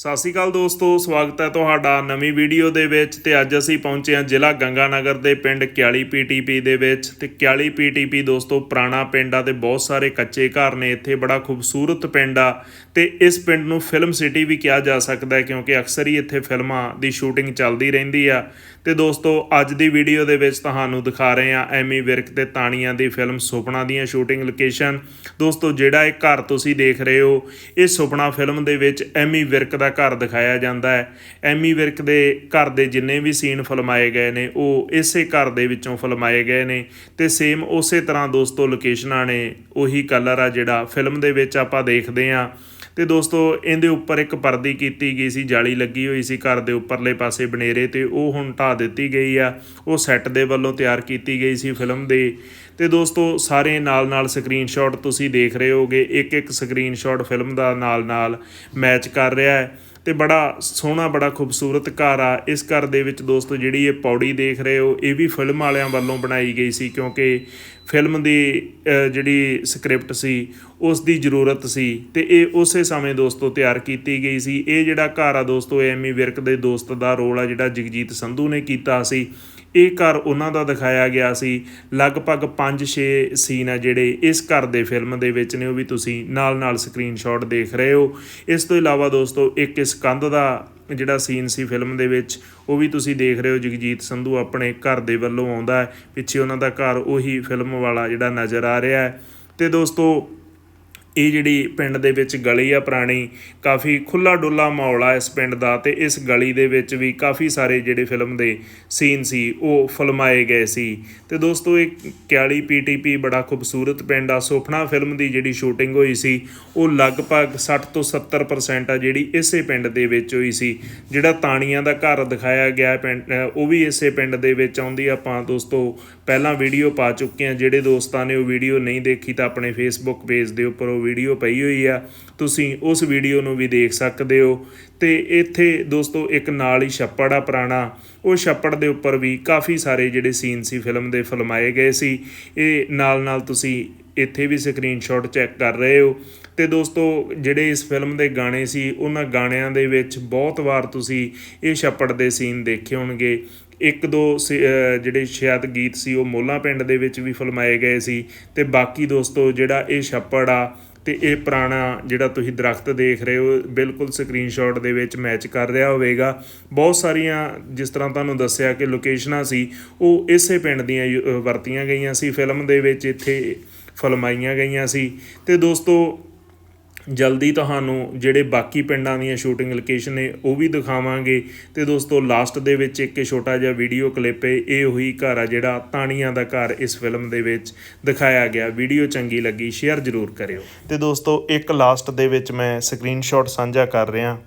ਸਤਿ ਸ਼੍ਰੀ ਅਕਾਲ ਦੋਸਤੋ, ਸਵਾਗਤ ਹੈ ਤੁਹਾਡਾ ਨਵੀਂ ਵੀਡੀਓ ਦੇ ਵਿੱਚ ਤੇ ਅੱਜ ਅਸੀਂ ਪਹੁੰਚੇ ਹਾਂ ਜ਼ਿਲ੍ਹਾ ਗੰਗਾਨਗਰ ਦੇ ਪਿੰਡ ਕਿਆਲੀ ਪੀਟੀਪੀ ਦੇ ਵਿੱਚ। ਤੇ ਕਿਆਲੀ ਪੀਟੀਪੀ ਦੋਸਤੋ, ਪੁਰਾਣਾ ਪਿੰਡ ਆ ਤੇ ਬਹੁਤ ਸਾਰੇ ਕੱਚੇ ਘਰ ਨੇ, ਇੱਥੇ ਬੜਾ ਖੂਬਸੂਰਤ ਪਿੰਡ ਆ। ਤੇ ਇਸ ਪਿੰਡ ਨੂੰ ਫਿਲਮ ਸਿਟੀ ਵੀ ਕਿਹਾ ਜਾ ਸਕਦਾ ਹੈ ਕਿਉਂਕਿ ਅਕਸਰ ਹੀ ਇੱਥੇ ਫਿਲਮਾਂ ਦੀ ਸ਼ੂਟਿੰਗ ਚੱਲਦੀ ਰਹਿੰਦੀ ਆ। ਤੇ ਦੋਸਤੋ, ਅੱਜ ਦੀ ਵੀਡੀਓ ਦੇ ਵਿੱਚ ਤੁਹਾਨੂੰ ਦਿਖਾ ਰਹੇ ਹਾਂ ਐਮੀ ਵਿਰਕ ਤੇ ਤਾਣੀਆਂ ਦੀ ਫਿਲਮ ਸੁਪਨਾ ਦੀਆਂ ਸ਼ੂਟਿੰਗ ਲੋਕੇਸ਼ਨ। ਦੋਸਤੋ, ਜਿਹੜਾ ਇਹ ਘਰ ਤੁਸੀਂ ਦੇਖ ਰਹੇ ਹੋ, ਇਹ ਸੁਪਨਾ ਫਿਲਮ ਦੇ ਵਿੱਚ ਐਮੀ ਵਿਰਕ ਦਾ ਘਰ ਦਿਖਾਇਆ ਜਾਂਦਾ ਹੈ। ਐਮੀ ਵਿਰਕ ਦੇ ਘਰ ਦੇ ਜਿੰਨੇ ਵੀ ਸੀਨ ਫਿਲਮਾਏ ਗਏ ਨੇ, ਉਹ ਇਸੇ ਘਰ ਦੇ ਵਿੱਚੋਂ ਫਿਲਮਾਏ ਗਏ ਨੇ ਤੇ ਸੇਮ ਉਸੇ ਤਰ੍ਹਾਂ ਦੋਸਤੋ ਲੋਕੇਸ਼ਨਾਂ ਨੇ ਉਹੀ ਕਲਰ ਆ ਜਿਹੜਾ ਫਿਲਮ ਦੇ ਵਿੱਚ ਆਪਾਂ ਦੇਖਦੇ ਹਾਂ। ਤੇ ਦੋਸਤੋ, ਇਹਦੇ ਉੱਪਰ ਇੱਕ ਪਰਦੀ ਕੀਤੀ ਗਈ ਸੀ, ਜਾਲੀ ਲੱਗੀ ਹੋਈ ਸੀ ਘਰ ਦੇ ਉੱਪਰਲੇ ਪਾਸੇ ਬਨੇਰੇ ਤੇ, ਉਹ ਹੁਣ ਢਾ ਦਿੱਤੀ ਗਈ ਆ। ਉਹ ਸੈੱਟ ਦੇ ਵੱਲੋਂ ਤਿਆਰ ਕੀਤੀ ਗਈ ਸੀ ਫਿਲਮ ਦੇ। ਤੇ ਦੋਸਤੋ, ਸਾਰੇ ਨਾਲ-ਨਾਲ ਸਕਰੀਨਸ਼ਾਟ ਤੁਸੀਂ ਦੇਖ ਰਹੇ ਹੋਗੇ। ਇੱਕ ਇੱਕ ਸਕਰੀਨਸ਼ਾਟ ਫਿਲਮ ਦਾ ਨਾਲ-ਨਾਲ ਮੈਚ ਕਰ ਰਿਹਾ ਹੈ। ਤੇ ਬੜਾ ਸੋਹਣਾ, ਬੜਾ ਖੂਬਸੂਰਤ ਘਰ ਆ। ਇਸ ਘਰ ਦੇ ਵਿੱਚ ਦੋਸਤੋ, ਜਿਹੜੀ ਇਹ ਪੌੜੀ ਦੇਖ ਰਹੇ ਹੋ, ਇਹ ਵੀ ਫਿਲਮ ਵਾਲਿਆਂ ਵੱਲੋਂ ਬਣਾਈ ਗਈ ਸੀ, ਕਿਉਂਕਿ ਫਿਲਮ ਦੀ ਜਿਹੜੀ ਸਕ੍ਰਿਪਟ ਸੀ, ਉਸ ਦੀ ਜ਼ਰੂਰਤ ਸੀ ਤੇ ਇਹ ਉਸੇ ਸਮੇਂ ਦੋਸਤੋ ਤਿਆਰ ਕੀਤੀ ਗਈ ਸੀ। ਇਹ ਜਿਹੜਾ ਘਰ ਆ ਦੋਸਤੋ ਐਮੀ ਵਿਰਕ ਦੇ ਦੋਸਤ ਦਾ ਰੋਲ ਆ, ਜਿਹੜਾ ਜਗਜੀਤ ਸੰਧੂ ਨੇ ਕੀਤਾ ਸੀ। ਇਹ ਘਰ ਉਹਨਾਂ ਦਾ ਦਿਖਾਇਆ ਗਿਆ ਸੀ। ਲਗਭਗ 5-6 ਸੀਨ ਆ ਜਿਹੜੇ ਇਸ ਘਰ ਦੇ ਫਿਲਮ ਦੇ ਵਿੱਚ ਨੇ, ਉਹ ਵੀ ਤੁਸੀਂ ਨਾਲ-ਨਾਲ ਸਕਰੀਨਸ਼ਾਟ ਦੇਖ ਰਹੇ ਹੋ। ਇਸ ਤੋਂ ਇਲਾਵਾ ਦੋਸਤੋ, ਇੱਕ ਇਸ ਕੰਧ ਦਾ ਜਿਹੜਾ ਸੀਨ ਸੀ ਫਿਲਮ ਦੇ ਵਿੱਚ, ਉਹ ਵੀ ਤੁਸੀਂ ਦੇਖ ਰਹੇ ਹੋ। ਜਗਜੀਤ ਸੰਧੂ ਆਪਣੇ ਘਰ ਦੇ ਵੱਲੋਂ ਆਉਂਦਾ ਪਿੱਛੇ ਉਹਨਾਂ ਦਾ ਘਰ ਉਹੀ ਫਿਲਮ ਵਾਲਾ ਜਿਹੜਾ ਨਜ਼ਰ ਆ ਰਿਹਾ ਹੈ। ਤੇ ਦੋਸਤੋ ਇਹ ਜਿਹੜੀ ਪਿੰਡ ਦੇ ਵਿੱਚ ਗਲੀ ਆ ਪੁਰਾਣੀ, ਕਾਫੀ ਖੁੱਲਾ ਡੁੱਲਾ ਮਾਹੌਲ ਆ ਇਸ ਪਿੰਡ ਦਾ ਤੇ ਇਸ ਗਲੀ ਦੇ ਵਿੱਚ ਵੀ ਕਾਫੀ ਸਾਰੇ ਜਿਹੜੇ ਫਿਲਮ ਦੇ ਸੀਨ ਸੀ, ਉਹ ਫਿਲਮਾਏ ਗਏ ਸੀ। ਤੇ ਦੋਸਤੋ, ਇਹ ਕਿਆਲੀ ਪੀਟੀਪੀ ਬੜਾ ਖੂਬਸੂਰਤ ਪਿੰਡ ਆ। ਸੁਪਨਾ ਫਿਲਮ ਦੀ ਜਿਹੜੀ ਸ਼ੂਟਿੰਗ ਹੋਈ ਸੀ, ਉਹ ਲਗਭਗ 60 ਤੋਂ 70% ਆ ਜਿਹੜੀ ਇਸੇ ਪਿੰਡ ਦੇ ਵਿੱਚ ਹੋਈ ਸੀ। ਜਿਹੜਾ ਤਾਣੀਆਂ ਦਾ ਘਰ ਦਿਖਾਇਆ ਗਿਆ ਪਿੰਡ ਉਹ ਵੀ ਇਸੇ ਪਿੰਡ ਦੇ ਵਿੱਚ ਆਉਂਦੀ ਆਪਾਂ ਦੋਸਤੋ, ਪਹਿਲਾਂ ਵੀਡੀਓ ਪਾ ਚੁੱਕੇ ਆ ਜਿਹੜੇ ਦੋਸਤਾਂ ਨੇ ਉਹ ਵੀਡੀਓ ਨਹੀਂ ਦੇਖੀ ਤਾਂ ਆਪਣੇ ਫੇਸਬੁੱਕ ਪੇਜ ਦੇ ਉੱਪਰ ਉਹ ਵੀਡੀਓ ਪਈ ਹੋਈ ਆ, ਤੁਸੀਂ ਉਸ ਵੀਡੀਓ ਨੂੰ ਵੀ ਦੇਖ ਸਕਦੇ ਹੋ। ਤੇ ਇੱਥੇ ਦੋਸਤੋ, ਇੱਕ ਨਾਲ ਹੀ ਛੱਪੜ ਆ ਪੁਰਾਣਾ। ਉਹ ਛੱਪੜ ਦੇ ਉੱਪਰ ਵੀ ਕਾਫੀ ਸਾਰੇ ਜਿਹੜੇ ਸੀਨ ਸੀ ਫਿਲਮ ਦੇ ਫਿਲਮਾਏ ਗਏ ਸੀ। ਇਹ ਨਾਲ ਨਾਲ ਤੁਸੀਂ ਇੱਥੇ ਵੀ ਸਕਰੀਨਸ਼ਾਟ ਚੈੱਕ ਕਰ ਰਹੇ ਹੋ। ਤੇ ਦੋਸਤੋ, ਜਿਹੜੇ ਇਸ ਫਿਲਮ ਦੇ ਗਾਣੇ ਸੀ, ਉਹਨਾਂ ਗਾਣਿਆਂ ਦੇ ਵਿੱਚ ਬਹੁਤ ਵਾਰ ਤੁਸੀਂ ਇਹ ਛੱਪੜ ਦੇ ਸੀਨ ਦੇਖੇ ਹੋਣਗੇ। ਇੱਕ ਦੋ ਸ- ਜਿਹੜੇ ਸ਼ਾਇਦ ਗੀਤ ਸੀ, ਉਹ ਮੋਲਾ ਪਿੰਡ ਦੇ ਵਿੱਚ ਵੀ ਫਿਲਮਾਏ ਗਏ ਸੀ। ਤੇ ਬਾਕੀ ਦੋਸਤੋ, ਜਿਹੜਾ ਇਹ ਛੱਪੜ ਆ ਤੇ ਇਹ ਪੁਰਾਣਾ ਜਿਹੜਾ ਤੁਸੀਂ ਦਰਖਤ ਦੇਖ ਰਹੇ ਹੋ, ਬਿਲਕੁਲ ਸਕਰੀਨਸ਼ਾਟ ਦੇ ਵਿੱਚ ਮੈਚ ਕਰ ਰਿਹਾ ਹੋਵੇਗਾ। ਬਹੁਤ ਸਾਰੀਆਂ ਜਿਸ ਤਰ੍ਹਾਂ ਤੁਹਾਨੂੰ ਦੱਸਿਆ ਕਿ ਲੋਕੇਸ਼ਨਾਂ ਸੀ, ਉਹ ਇਸੇ ਪਿੰਡ ਦੀਆਂ ਯੂ- ਵਰਤੀਆਂ ਗਈਆਂ ਸੀ। ਫਿਲਮ ਦੇ ਵਿੱਚ ਇੱਥੇ ਫਲਮਾਈਆਂ ਗਈਆਂ ਸੀ। ਤੇ ਦੋਸਤੋ ਜਲਦੀ ਤੁਹਾਨੂੰ ਜਿਹੜੇ ਬਾਕੀ ਪਿੰਡਾਂ ਦੀਆਂ ਸ਼ੂਟਿੰਗ ਲੋਕੇਸ਼ਨ ਨੇ, ਉਹ ਵੀ ਦਿਖਾਵਾਂਗੇ। ਤੇ ਦੋਸਤੋ ਲਾਸਟ ਦੇ ਵਿੱਚ ਇੱਕ ਛੋਟਾ ਜਿਹਾ ਵੀਡੀਓ ਕਲਿੱਪ ਹੈ। ਇਹ ਉਹੀ ਘਰ ਆ ਜਿਹੜਾ ਤਾਣੀਆਂ ਦਾ ਘਰ ਇਸ ਫਿਲਮ ਦੇ ਵਿੱਚ ਦਿਖਾਇਆ ਗਿਆ। ਵੀਡੀਓ ਚੰਗੀ ਲੱਗੀ ਸ਼ੇਅਰ ਜ਼ਰੂਰ ਕਰਿਓ। ਤੇ ਦੋਸਤੋ, ਇੱਕ ਲਾਸਟ ਦੇ ਵਿੱਚ ਮੈਂ ਸਕਰੀਨਸ਼ਾਟ ਸਾਂਝਾ ਕਰ ਰਿਹਾ।